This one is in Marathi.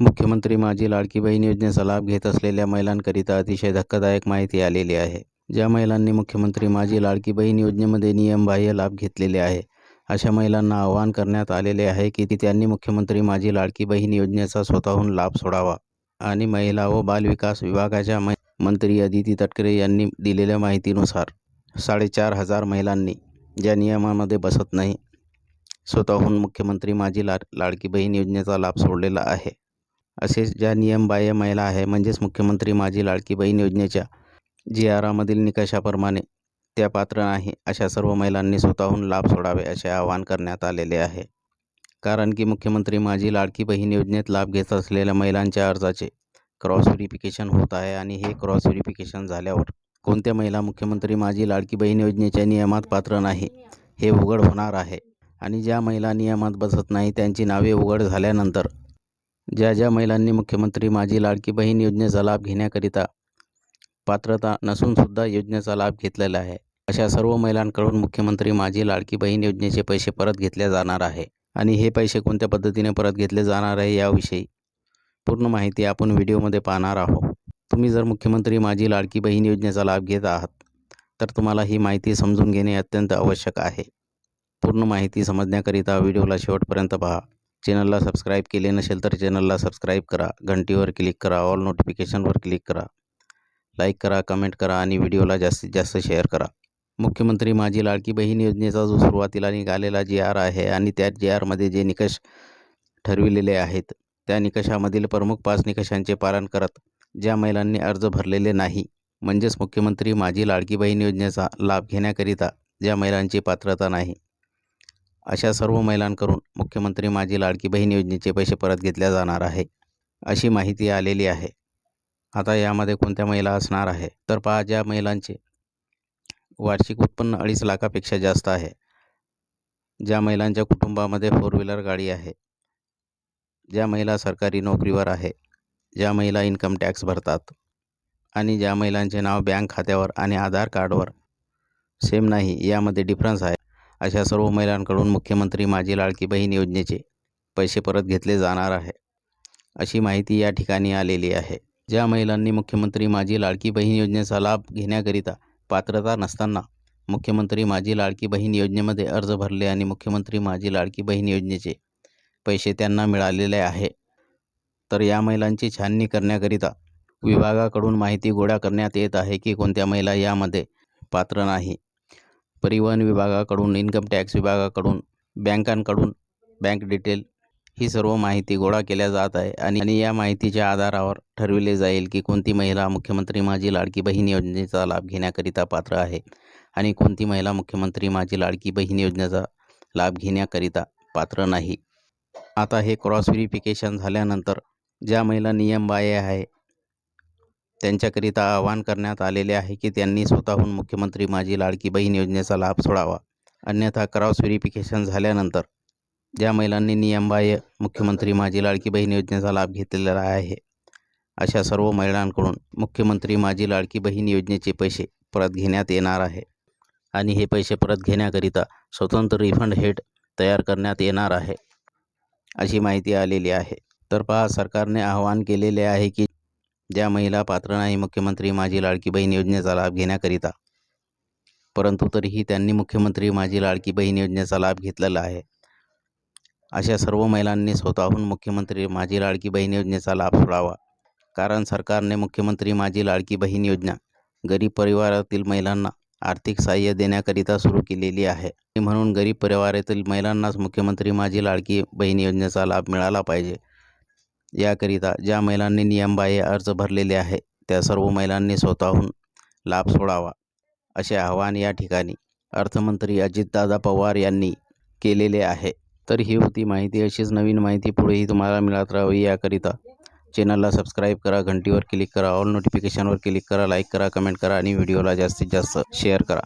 मुख्यमंत्री माझी लाडकी बहीण योजनेचा लाभ घेत असलेल्या महिलांकरिता अतिशय धक्कादायक माहिती आलेली आहे. ज्या महिलांनी मुख्यमंत्री माझी लाडकी बहीण योजनेमध्ये नियमबाह्य लाभ घेतलेले आहे अशा महिलांना आवाहन करण्यात आलेले आहे की त्यांनी मुख्यमंत्री माझी लाडकी बहीण योजनेचा स्वतःहून लाभ सोडावा आणि महिला व बालविकास विभागाच्या मंत्री अदिती तटकरे यांनी दिलेल्या माहितीनुसार साडेचार हजार महिलांनी ज्या नियमामध्ये बसत नाही स्वतःहून मुख्यमंत्री माझी ला लाडकी बहीण योजनेचा लाभ सोडलेला आहे. असेच ज्या नियमबाह्य महिला आहे म्हणजेच मुख्यमंत्री माझी लाडकी बहीण योजनेच्या जी आरामधील निकषाप्रमाणे त्या पात्र नाही अशा सर्व महिलांनी स्वतःहून लाभ सोडावे असे आवाहन करण्यात आलेले आहे. कारण की मुख्यमंत्री माझी लाडकी बहीण योजनेत लाभ घेत असलेल्या महिलांच्या अर्जाचे क्रॉस व्हेरिफिकेशन होत आहे आणि हे क्रॉस व्हेरिफिकेशन झाल्यावर कोणत्या महिला मुख्यमंत्री माझी लाडकी बहीण योजनेच्या नियमात पात्र नाही हे उघड होणार आहे. आणि ज्या महिला नियमात बसत नाही त्यांची नावे उघड झाल्यानंतर ज्या ज्या महिलांनी मुख्यमंत्री माझी लाडकी बहीण योजनेचा लाभ घेण्याकरिता पात्रता नसूनसुद्धा योजनेचा लाभ घेतलेला आहे अशा सर्व महिलांकडून मुख्यमंत्री माझी लाडकी बहीण योजनेचे पैसे परत घेतले जाणार आहे. आणि हे पैसे कोणत्या पद्धतीने परत घेतले जाणार आहे याविषयी पूर्ण माहिती आपण व्हिडिओमध्ये पाहणार आहोत. तुम्ही जर मुख्यमंत्री माझी लाडकी बहीण योजनेचा लाभ घेत आहात तर तुम्हाला ही माहिती समजून घेणे अत्यंत आवश्यक आहे. पूर्ण माहिती समजण्याकरिता व्हिडिओला शेवटपर्यंत पहा. चॅनलला सबस्क्राईब केले नसेल तर चॅनलला सबस्क्राईब करा घंटीवर क्लिक करा ऑल नोटिफिकेशनवर क्लिक करा. लाईक करा कमेंट करा आणि व्हिडिओला जास्तीत जास्त शेअर करा. मुख्यमंत्री माझी लाडकी बहीण योजनेचा जो सुरुवातीला निघालेला जी आर आहे आणि त्या जी आरमध्ये जे निकष ठरविलेले आहेत त्या निकषामधील प्रमुख पाच निकषांचे पालन करत ज्या महिलांनी अर्ज भरलेले नाही म्हणजेच मुख्यमंत्री माझी लाडकी बहीण योजनेचा लाभ घेण्याकरिता ज्या महिलांची पात्रता नाही अशा सर्व महिलांकडून मुख्यमंत्री माझी लाडकी बहीण योजनेचे पैसे परत घेतल्या जाणार आहे अशी माहिती आलेली आहे. आता यामध्ये कोणत्या महिला असणार आहे? तर पहा ज्या महिलांचे वार्षिक उत्पन्न अडीच लाखापेक्षा जास्त आहे. ज्या महिलांच्या कुटुंबामध्ये फोर व्हीलर गाडी आहे. ज्या महिला सरकारी नोकरीवर आहे. ज्या महिला इन्कम टॅक्स भरतात. आणि ज्या महिलांचे नाव बँक खात्यावर आणि आधार कार्डवर. सेम नाही यामध्ये डिफरन्स आहे. अशा सर्व महिलांकडून मुख्यमंत्री माझी लाडकी बहीण योजनेचे पैसे परत घेतले जाणार आहे अशी माहिती या ठिकाणी आलेली आहे. ज्या महिलांनी मुख्यमंत्री माझी लाडकी बहीण योजनेचा लाभ घेण्याकरिता पात्रता नसताना मुख्यमंत्री माझी लाडकी बहीण योजनेमध्ये अर्ज भरले आणि मुख्यमंत्री माझी लाडकी बहीण योजनेचे पैसे त्यांना मिळालेले आहे तर या महिलांची छाननी करण्याकरिता विभागाकडून माहिती गोळा करण्यात येत आहे की कोणत्या महिला यामध्ये पात्र नाही. परिवहन विभागाकडून इन्कम टॅक्स विभागाकडून बँकांकडून बँक डिटेल ही सर्व माहिती गोळा केल्या जात आहे आणि आणि या माहितीच्या आधारावर ठरविले जाईल की कोणती महिला मुख्यमंत्री माझी लाडकी बहीण योजनेचा लाभ घेण्याकरिता पात्र आहे आणि कोणती महिला मुख्यमंत्री माझी लाडकी बहीण योजनेचा लाभ घेण्याकरिता पात्र नाही. आता हे क्रॉस व्हेरिफिकेशन झाल्यानंतर ज्या महिला नियमबाह्य आहे त्यांच्याकरिता आवाहन करण्यात आलेले आहे की त्यांनी स्वतःहून मुख्यमंत्री माझी लाडकी बहीण योजनेचा लाभ सोडावा. अन्यथा क्रॉस व्हेरिफिकेशन झाल्यानंतर ज्या महिलांनी नियमबाह्य मुख्यमंत्री माझी लाडकी बहीण योजनेचा लाभ घेतलेला आहे अशा सर्व महिलांकडून मुख्यमंत्री माझी लाडकी बहीण योजनेचे पैसे परत घेण्यात येणार आहे आणि हे पैसे परत घेण्याकरिता स्वतंत्र रिफंड हेड तयार करण्यात येणार आहे अशी माहिती आलेली आहे. तर पहा सरकारने आवाहन केलेले आहे की ज्या महिला पात्र नाही मुख्यमंत्री माझी लाडकी बहीण योजनेचा लाभ घेण्याकरिता. परंतु तरीही त्यांनी मुख्यमंत्री माझी लाडकी बहीण योजनेचा लाभ घेतलेला आहे. अशा सर्व महिलांनी स्वतःहून मुख्यमंत्री माझी लाडकी बहीण योजनेचा लाभ सोडावा. कारण सरकारने मुख्यमंत्री माझी लाडकी बहीण योजना गरीब परिवारातील महिलांना आर्थिक सहाय्य देण्याकरिता सुरू केलेली आहे. म्हणून गरीब परिवारातील महिलांनाच मुख्यमंत्री माझी लाडकी बहीण योजनेचा लाभ मिळाला पाहिजे. याकरिता ज्या महिलांनी नियमबाह्य अर्ज भरलेले आहे त्या सर्व महिलांनी स्वतःहून लाभ सोडावा असे आवाहन या ठिकाणी अर्थमंत्री अजितदादा पवार यांनी केलेले आहे. तर ही होती माहिती. अशीच नवीन माहिती पुढेही तुम्हाला मिळत राहावी. याकरिता चॅनलला सबस्क्राईब करा घंटीवर क्लिक करा ऑल नोटिफिकेशनवर क्लिक करा लाईक करा कमेंट करा आणि व्हिडिओला जास्तीत जास्त शेअर करा.